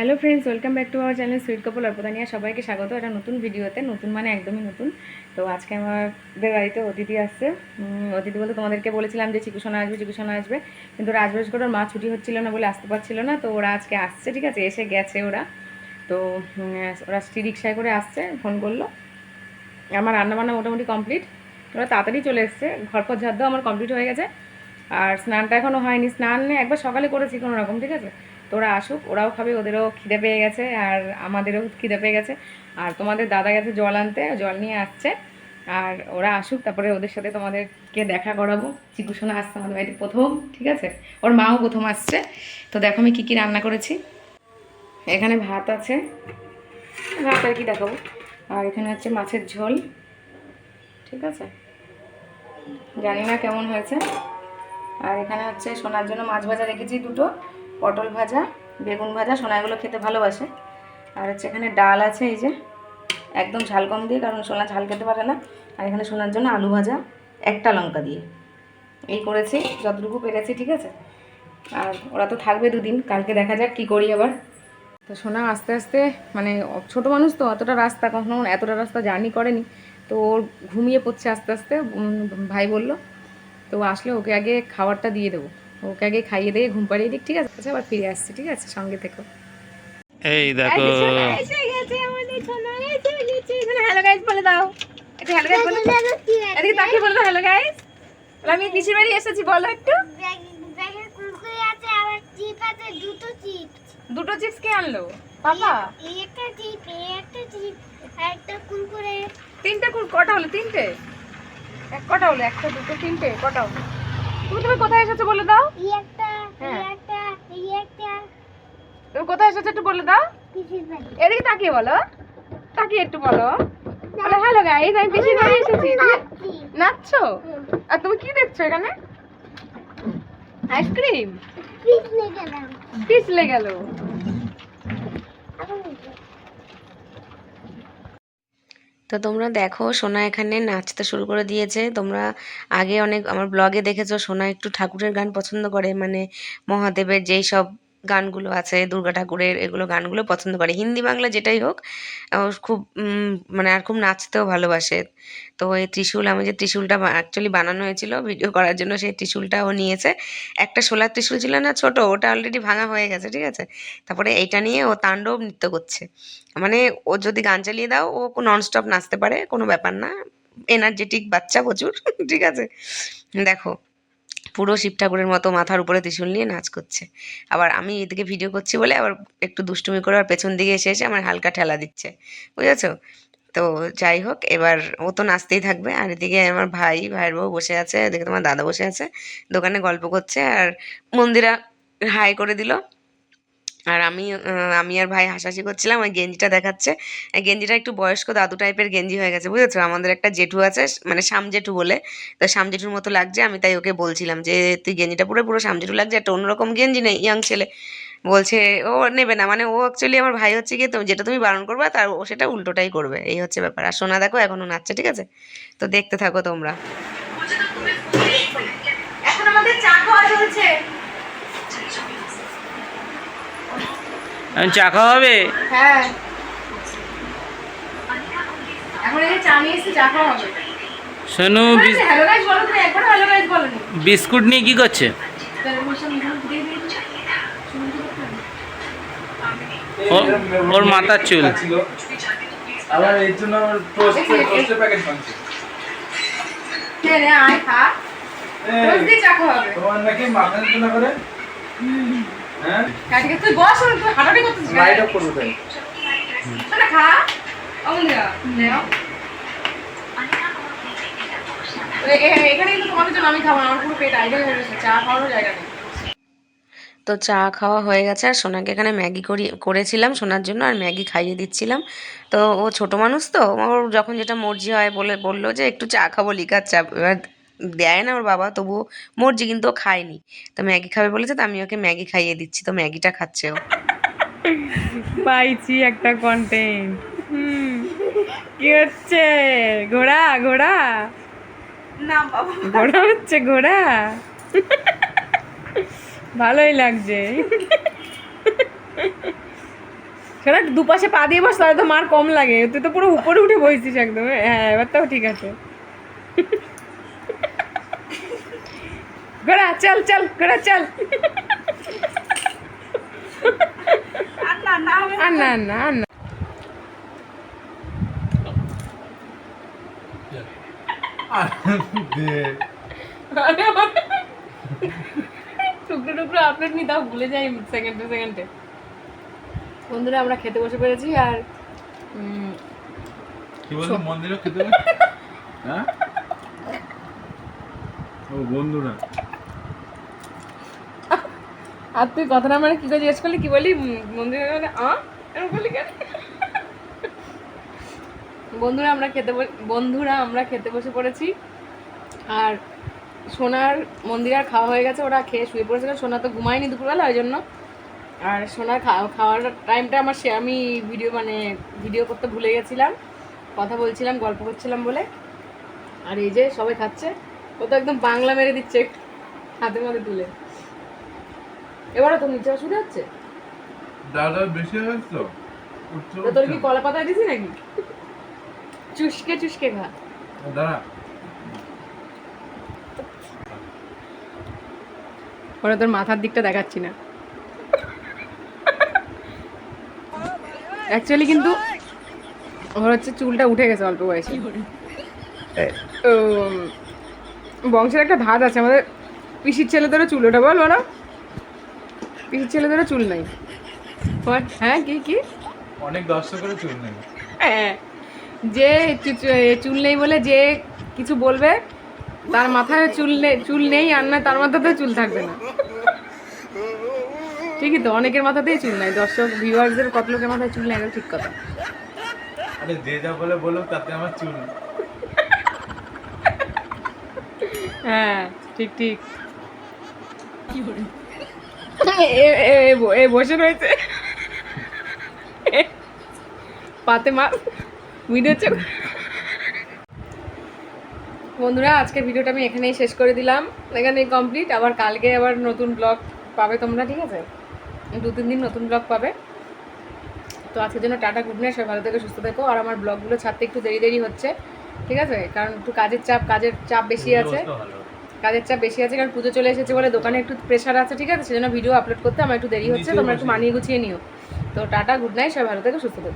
Hello friends welcome back to our channel sweet couple অর্পদানিয়া সবাইকে স্বাগত। একটা নতুন ভিডিওতে, নতুন মানে একদমই নতুন। তো আজকে আমাদের বাড়িতে অতিথি আসছে। অতিথি বলতে তোমাদেরকে বলেছিলাম যে চিকুসোনা আসবে চিকুসোনা আসবে। কিন্তু রাজবাস করে ওর মা ছুটি হচ্ছিল না বলে আসতে পারছিল না। তো ওরা আজকে আসছে, ঠিক আছে? এসে গেছে ওরা। তো ওরা স্ত্রী রিক্সায় করে আসছে, ফোন করল। আমার রান্নাবান্না মোটামুটি কমপ্লিট। ওরা তাড়াতাড়ি চলে এসছে। ঘরপর ঝাড় আমার কমপ্লিট হয়ে গেছে। আর স্নানটা এখনও হয়নি। স্নান একবার সকালে করেছি কোনো রকম, ঠিক আছে? তো ওরা আসুক, ওরাও খাবে, ওদেরও খিদে পেয়ে গেছে আর আমাদেরও খিদে পেয়ে গেছে। আর তোমাদের দাদা গেছে জল আনতে, জল নিয়ে আসছে। আর ওরা আসুক, তারপরে ওদের সাথে তোমাদেরকে দেখা করাবো। চিকুসোনা আসছে আমাদের বাড়িতে প্রথম, ঠিক আছে? ওর মাও প্রথম আসছে। তো দেখো আমি কী কী রান্না করেছি। এখানে ভাত আছে। ভাত আর কি দেখাবো। আর এখানে হচ্ছে মাছের ঝোল, ঠিক আছে? জানি না কেমন হয়েছে। আর এখানে হচ্ছে সোনার জন্য মাছ ভাজা রেখেছি দুটো। পটল ভাজা, বেগুন ভাজা সোনা এগুলো খেতে ভালোবাসে। আর হচ্ছে এখানে ডাল আছে, এই যে একদম ঝাল কম দিয়ে, কারণ সোনা ঝাল খেতে পারে না। আর এখানে সোনার জন্য আলু ভাজা, একটা লঙ্কা দিয়ে। এই করেছি, যতটুকু পেরেছি, ঠিক আছে? আর ওরা তো থাকবে দুদিন, কালকে দেখা যাক কি করি আবার। তো সোনা আস্তে আস্তে মানে ছোট মানুষ তো, অতটা রাস্তা কখনো, এতটা রাস্তা জার্নি করেনি। তো ওর ঘুমিয়ে পড়ছে আস্তে আস্তে ভাই বলল, তো আসলে ওকে আগে খাবারটা দিয়ে দেবো। ওকে আগে খাইয়ে দিয়ে ঘুম পাড়িয়ে দিক ঠিক আছে? আচ্ছা, আবার ফিরে আসছি ঠিক আছে? সঙ্গে থেকো। এই দেখো। হ্যালো গাইস বলে দাও। একটু হ্যালো গাইস বলে। দাও এদিকে তাকিয়ে বলে দাও হ্যালো গাইস আমি পিসির বাড়ি এসেছি বলো একটু। কুরকুরে আছে আবার চিপ আছে দুটো চিপ দুটো চিপস কে আনলো? পাপা? একটা চিপ একটা চিপ একটা কুরকুরে তিনটে কুল কটা হলো? তিনটে? এক কটা হলো? একটা দুটো তিনটে? কটা হলো? তুমি তুমি কোথায় এসেছ বলে দাও। হ্যাঁ। একটা এই একটা তুমি কোথায় এসেছ একটু বলে দাও। এদিকে তাকিয়ে বলো। তাকিয়ে একটু বলো। বলো হ্যালো গাইস আমি পিসির বাড়ি এসেছি। নাচছি। আর তুমি কি দেখছ এখানে? আইসক্রিম? পিছলে গেল এখন তো তোমরা দেখো, সোনা এখানে নাচতে শুরু করে দিয়েছে। তোমরা আগে অনেক, আমার ব্লগে দেখেছ, সোনা একটু ঠাকুরের গান পছন্দ করে মানে মহাদেবের যেই সব গানগুলো আছে, দুর্গা ঠাকুরের এগুলো গানগুলো পছন্দ করে। হিন্দি, বাংলা যেটাই হোক খুব মানে আর খুব নাচতেও ভালোবাসে। তো এই ত্রিশূল, আমি যে ত্রিশূলটা অ্যাকচুয়ালি বানানো হয়েছিল ভিডিও করার জন্য, সেই ত্রিশূলটা ও নিয়েছে। একটা সোলার ত্রিশূল ছিল না ছোট, ওটা অলরেডি ভাঙা হয়ে গেছে, ঠিক আছে? তারপরে এইটা নিয়ে ও তাণ্ডব নৃত্য করছে। মানে ও যদি গান চালিয়ে দাও, ও ননস্টপ নাচতে পারে, কোনো ব্যাপার না। এনার্জেটিক বাচ্চা প্রচুর, ঠিক আছে? দেখো পুরো শিব ঠাকুরের মতো মাথার উপরে ত্রিশূল নিয়ে নাচ করছে। আবার আমি এদিকে ভিডিও করছি বলে আবার একটু দুষ্টুমি করে আর পেছন দিকে এসে এসে আমার হালকা ঠেলা দিচ্ছে। বুঝেছ? তো যাই হোক, এবার ও তো নাচতেই থাকবে। আর এদিকে আমার ভাই, ভাইয়ের বউ বসে আছে, এদিকে তোমার দাদা বসে আছে, দোকানে গল্প করছে। আর মন্দিরা হাই করে দিল। আর আমি আমি আর ভাই হাসাহাসি করছিলাম, ওই গেঞ্জিটা দেখাচ্ছে। গেঞ্জিটা একটু বয়স্ক দাদু টাইপের গেঞ্জি হয়ে গেছে, বুঝেছ? আমাদের একটা জেঠু আছে মানে শাম জেঠু বলে। তো শাম জেঠুর মতো লাগছে, আমি তাই ওকে বলছিলাম যে, তুই গেঞ্জিটা পুরো পুরো শাম জেঠু লাগছে, একটা অন্যরকম গেঞ্জি নেই ইয়াং ছেলে। বলছে, ও নেবে না। মানে ও অ্যাকচুয়ালি আমার ভাই হচ্ছে গিয়ে, তুমি, যেটা তুমি বারণ করবে, তার ও সেটা উল্টোটাই করবে। এই হচ্ছে ব্যাপার। আর সোনা দেখো এখনও নাচছে, ঠিক আছে? তো দেখতে থাকো তোমরা এখন আমাদের চা খাওয়া চলছে এখন চা খাওয়া হবে? হ্যাঁ। এখন এই চা নিয়ে এসেছি চা খাওয়া হবে। সোনু বিস্কুট নিয়ে কি করছে? ওর মাথার চুল। আবার এর জন্য টোস্ট টোস্টের প্যাকেট আয় খা। দিয়ে হবে। তোমার নাকি করে? হ্যাঁ? ঠিক আছে তুই বস তুই হাঁটাহাঁটি করতেছিস লাইট অফ করব তাই। না খা। অমুলিয়া নেও এ- এ- এখানে কিন্তু তোমাদের জন্য আমি খাব আমার পুরো পেট আইডল গেছে চা খাওয়ারও জায়গা নেই। তো চা খাওয়া হয়ে গেছে আর সোনাকে এখানে ম্যাগি করি করেছিলাম সোনার জন্য আর ম্যাগি খাইয়ে দিচ্ছিলাম। তো ও ছোট মানুষ তো ওর যখন যেটা মর্জি হয় বলে বলল যে একটু চা খাব লিকার চা। এবার দেয় না ওর বাবা তবুও মর্জি কিন্তু ও খায়নি। তো ম্যাগি খাবে বলেছে তো আমি ওকে ম্যাগি খাইয়ে দিচ্ছি তো ম্যাগিটা খাচ্ছে ও। পাইছি একটা কন্টেন্ট কি হচ্ছে? ঘোড়া ঘোড়া? না বাবা। ঘোড়া হচ্ছে ঘোড়া? ভালোই লাগছে। সেটা দুপাশে পা দিয়ে বস তাহলে তো মার কম লাগে। তুই তো পুরো উপরে উঠে বসছিস একদম। হ্যাঁ এবার তাও ঠিক আছে। ঘোড়া চল চল ঘোড়া চল। না না না টুকরো টুকরো আপলোড নি তাও ভুলে যাই সেকেন্ডে সেকেন্ডে বন্ধুরা আমরা খেতে বসে পেরেছি আর উম, কি বলতো মন্দিরে খেতে হ্যাঁ? ও বন্ধুরা। আর তুই কথাটা মানে কি করে জিজ্ঞেস করলি? কি বলি মন্দিরে গেলে আ? বলি কেন? বন্ধুরা আমরা খেতে বন্ধুরা আমরা খেতে বসে পড়েছি। আর সোনার মন্দির আর খাওয়া হয়ে গেছে, ওরা খেয়ে শুয়ে পড়েছে কারণ সোনা তো ঘুমায়নি দুপুরবেলা, ওই জন্য। আর সোনার খাওয়া খাওয়ার টাইমটা আমার সে, আমি ভিডিও মানে ভিডিও করতে ভুলে গেছিলাম। কথা বলছিলাম, গল্প করছিলাম বলে। আর এই যে সবাই খাচ্ছে। ও তো একদম বাংলা মেরে দিচ্ছে, হাতে মাথে তুলে। এবারও তো নিচে অসুবিধা হচ্ছে ডালটা বেশি হয়ে গেছে তো তো তোর কি। কলা পাতায় দিছি নাকি? চুষকে চুষকে খা দাঁড়া। ওরা তোর মাথার দিকটা দেখাচ্ছি না। অ্যাকচুয়ালি কিন্তু ওর হচ্ছে চুলটা উঠে গেছে অল্প বয়সে। তো, বংশের একটা ধাত আছে আমাদের পিসির ছেলেদেরও চুল ওটা বল ওরা পিসির ছেলেদেরও চুল নাই। হ্যাঁ কি কি? অনেক দর্শকের চুল নেই। হ্যাঁ যে চুল নেই বলে যে কিছু বলবে তার মাথায় চুল নেই চুল নেই আর না তার মাথাতেও চুল থাকবে না। ঠিকই তো অনেকের মাথাতেই চুল নাই। দর্শক ভিউয়ার্সদের কত লোকের মাথায় চুল নেই ঠিক কথা। আরে যে যা বলে বলো তাতে আমার চুল। হ্যাঁ ঠিক ঠিক। এ- এ- এ বসে রয়েছে। পাতে মা ভিডিও চল বন্ধুরা আজকে ভিডিওটা আমি এখানেই শেষ করে দিলাম। এখানেই কমপ্লিট আবার কালকে আবার নতুন ব্লগ পাবে তোমরা ঠিক আছে? দু তিন দিন নতুন ব্লগ পাবে। তো আজকের জন্য টাটা গুড নাইট সবাই ভালো থেকে সুস্থ থেকো। আর আমার ব্লগগুলো ছাড়তে একটু দেরি দেরি হচ্ছে ঠিক আছে? কারণ একটু কাজের চাপ কাজের চাপ বেশি আছে। কাজের চাপ বেশি আছে কারণ পুজো চলে এসেছে বলে দোকানে একটু প্রেশার আছে ঠিক আছে? সেজন্য ভিডিও আপলোড করতে আমার একটু দেরি হচ্ছে তোমরা একটু মানিয়ে গুছিয়ে নিও। তো টাটা গুড নাইট সবাই ভালো থেকে সুস্থ থেকো।